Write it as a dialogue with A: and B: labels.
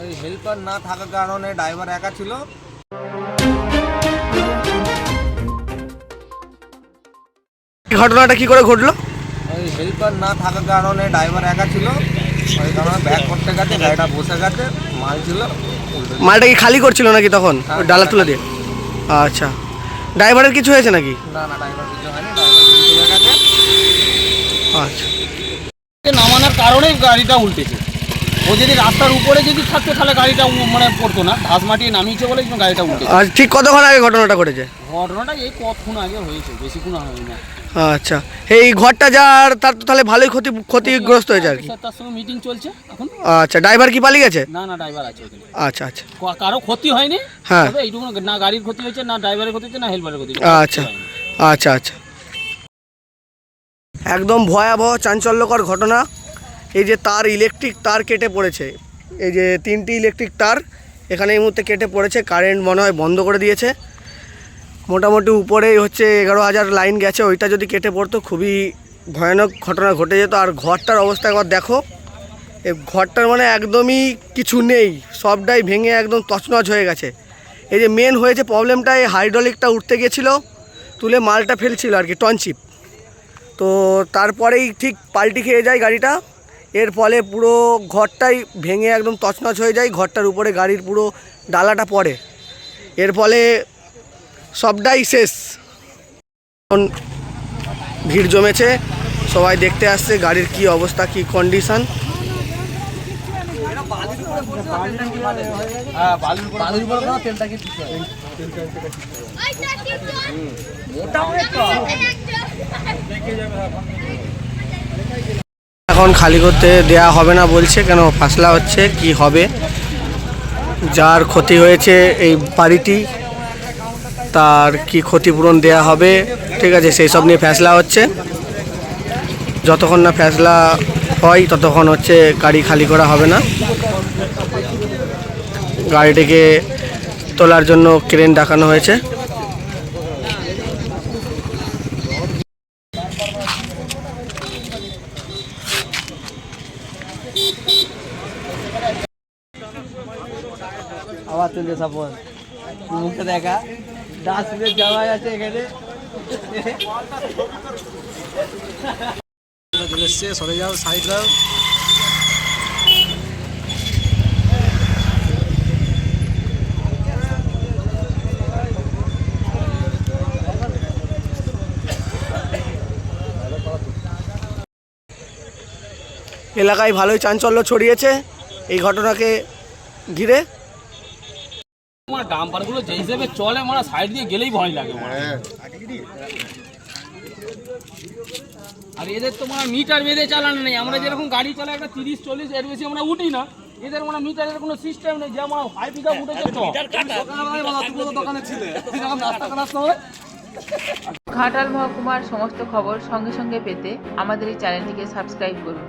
A: ওই হেল্পার না থাকার কারণে ড্রাইভার একা ছিল।
B: ঘটনাটা কি করে ঘটলো?
A: ওই হেল্পার না থাকার কারণে ড্রাইভার একা ছিল। ওই কারণে ব্যাক করতে গেছে গাড়িটা বসে গেছে মাল ছিল।
B: মালটা কি খালি করছিল নাকি তখন?
A: হ্যাঁ,
B: ওই ডালা তুলে দিয়ে? আচ্ছা। ড্রাইভারের কিছু হয়েছে নাকি?
A: না না ড্রাইভার কিছু হয়নি ড্রাইভার চলে গেছে।
B: আচ্ছা।
C: নামানোর কারণেই গাড়িটা উল্টেছে। ও যদি রাস্তার উপরে যদি থাকতো তাহলে গাড়িটা মানে পড়তো না। ঘাস মাটি নামিয়েছে বলে গাড়িটা উল্টেছে
B: আর ঠিক কতক্ষণ আগে ঘটনাটা ঘটেছে?
C: ঘটনাটা এই কতক্ষণ আগে হয়েছে বেশিক্ষণ হয় না।
B: আচ্ছা। এই ঘরটা যার তার তো তাহলে ভালোই ক্ষতি ক্ষতিগ্রস্ত হয়েছে আর কি।
C: তার সঙ্গে মিটিং চলছে এখন।
B: আচ্ছা ড্রাইভার কি পালিয়ে গেছে?
C: না না ড্রাইভার আছে
B: আচ্ছা আচ্ছা।
C: কারও ক্ষতি হয়নি
B: হ্যাঁ।
C: এইটুকু না গাড়ির ক্ষতি হয়েছে না ড্রাইভারের ক্ষতি হয়েছে না হেল্পারের ক্ষতি
B: আচ্ছা আচ্ছা আচ্ছা। একদম ভয়াবহ চাঞ্চল্যকর ঘটনা। এই যে তার ইলেকট্রিক তার কেটে পড়েছে। এই যে তিনটি ইলেকট্রিক তার এখানে এই মুহূর্তে কেটে পড়েছে কারেন্ট মনে হয় বন্ধ করে দিয়েছে। মোটামুটি উপরেই হচ্ছে এগারো হাজার লাইন গেছে, ওইটা যদি কেটে পড়তো খুবই ভয়ানক ঘটনা ঘটে যেত। আর ঘরটার অবস্থা একবার দেখো, এই ঘরটার মানে একদমই কিছু নেই, সবটাই ভেঙে একদম তছনছ হয়ে গেছে। এই যে মেন হয়েছে প্রবলেমটা এই হাইড্রোলিকটা উঠতে গেছিল, তুলে মালটা ফেলছিল আর কি টনচিপ তো তারপরেই ঠিক পাল্টি খেয়ে যায় গাড়িটা। এর ফলে পুরো ঘরটাই ভেঙে একদম তছনছ হয়ে যায় ঘরটার উপরে গাড়ির পুরো ডালাটা পড়ে। এর ফলে সবটাই শেষ। এখন ভিড় জমেছে সবাই দেখতে আসছে গাড়ির কি অবস্থা কি কন্ডিশন
C: হ্যাঁ
B: এখন খালি করতে দেয়া হবে না বলছে, কেন ফাসলা হচ্ছে, কি হবে? যার ক্ষতি হয়েছে এই বাড়িটি, তার কি ক্ষতিপূরণ দেয়া হবে, ঠিক আছে, সেই সব নিয়ে ফ্যাসলা হচ্ছে। যতক্ষণ না ফ্যাসলা হয়, ততক্ষণ হচ্ছে গাড়ি খালি করা হবে না। গাড়িটিকে তোলার জন্য ক্রেন ডাকানো হয়েছে।
A: আবার তুলে সাপোজ। মুখটা দেখা। ডাস্টবিনের জায়গা আছে এখানে।
B: সরে যাও সাইড দাও এলাকায় ভালোই চাঞ্চল্য ছড়িয়েছে এই ঘটনাকে ঘিরে।
C: আমার ডাম্পারগুলো যে হিসেবে চলে মানে সাইড দিয়ে গেলেই ভয় লাগে আর এদের তো মানে মিটার বেঁধে চালানো নেই। আমরা যেরকম গাড়ি চালাই একটা তিরিশ চল্লিশ এর বেশি আমরা উঠি না। এদের মানে মিটারের কোনো সিস্টেম নেই। যে আমার হাই পিক আপ উঠেছে তো। দোকানে ছিলে। রাস্তা সময়
D: ঘাটাল মহকুমার সমস্ত খবর সঙ্গে সঙ্গে পেতে আমাদের এই চ্যানেলটিকে সাবস্ক্রাইব করুন।